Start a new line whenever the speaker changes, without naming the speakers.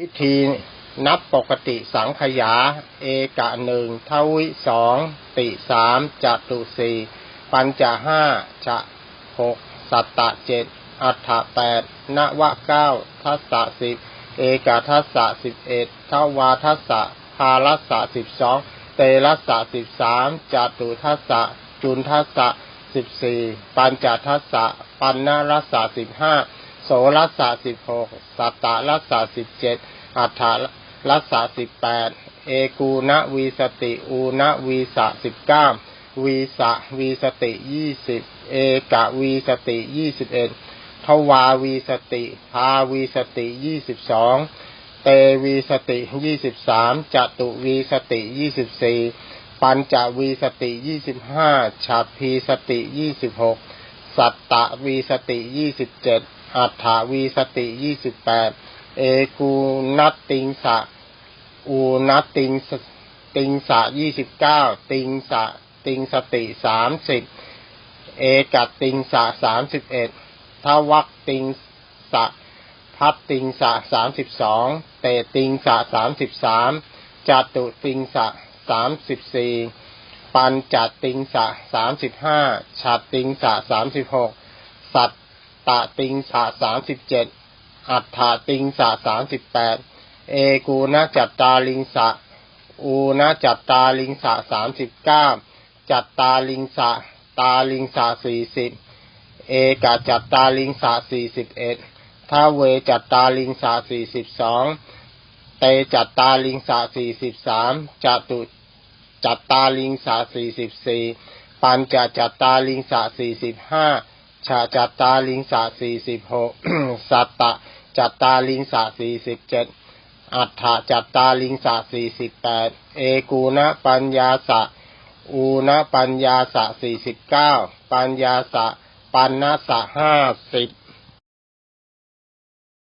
วิธีนับปกติสังขยา เอกะหนึ่งทวิสองติสามจัตุสี่ปัญจห้าจะหกสัตตะเจ็ดอัฏฐแปดนวะเก้าทัสสะสิบเอกาทัสสะสิบเอ็ดทวาทัสสะพารัสสะสิบสองเตรัสสะสิบสามจตุทัสสะจุนทัสสะสิบสี่ปัญจทัสสะปันนรัสสะสิบห้า สรัสสะสิบหกสัตตะรัสสะสิบเจ็ดอัฏฐรัสสะสิบแปดเอกูณวีสติอูณวีสะสิบเก้าวีสะวีสติยี่สิบเอกะวีสติยี่สิบเอ็ดทวาวีสติพาวีสติยี่สิบสองเตวีสติยี่สิบสามจตุวีสติยี่สิบสี่ปัญจวีสติยี่สิบห้าฉัพพีสติยี่สิบหกสัตตะวีสติยี่สิบเจ็ด อัฏฐาวีสติยี่สิบแปดเอกูนัตติงสะอูนัตติงสติงสะยี่สิบเก้าติงสะติงสติสามสิบเอกัตติงสะสามสิบเอ็ดทวักติงสะพัดติงสะสามสิบสองเตติงสะสามสิบสามจตุติงสะสามสิบสี่ปัญจติงสะสามสิบห้าฉัตติงสะสามสิบหกสัต ตะติงสะสามสิบเจ็ดอัฏฐาติงสะสามสิบแปดเอกูณจัตตาลิงสะ อูณจัตตาลิงสะสามสิบเก้าจัตตาลิงสะ ตาลิงสะสี่สิบเอกจัตตาลิงสะสี่สิบเอ็ดทาเวจัตตาลิงสะสี่สิบสองเตจัตตาลิงสะสี่สิบสามจตุจัตตาลิงสาสี่สิบสี่ปัญจจัตตาลิงสาสี่สิบห้า ชาจัตตาลิงสะสี่สิบหกสัตตะจัตตาลิงสะสี่สิบเจ็ดอัฏฐจัตตาลิงสะสี่สิบแปดเอกูณปัญญาสะ อูณปัญญาสะสี่สิบเก้าปัญญาสะปันนสะห้าสิบ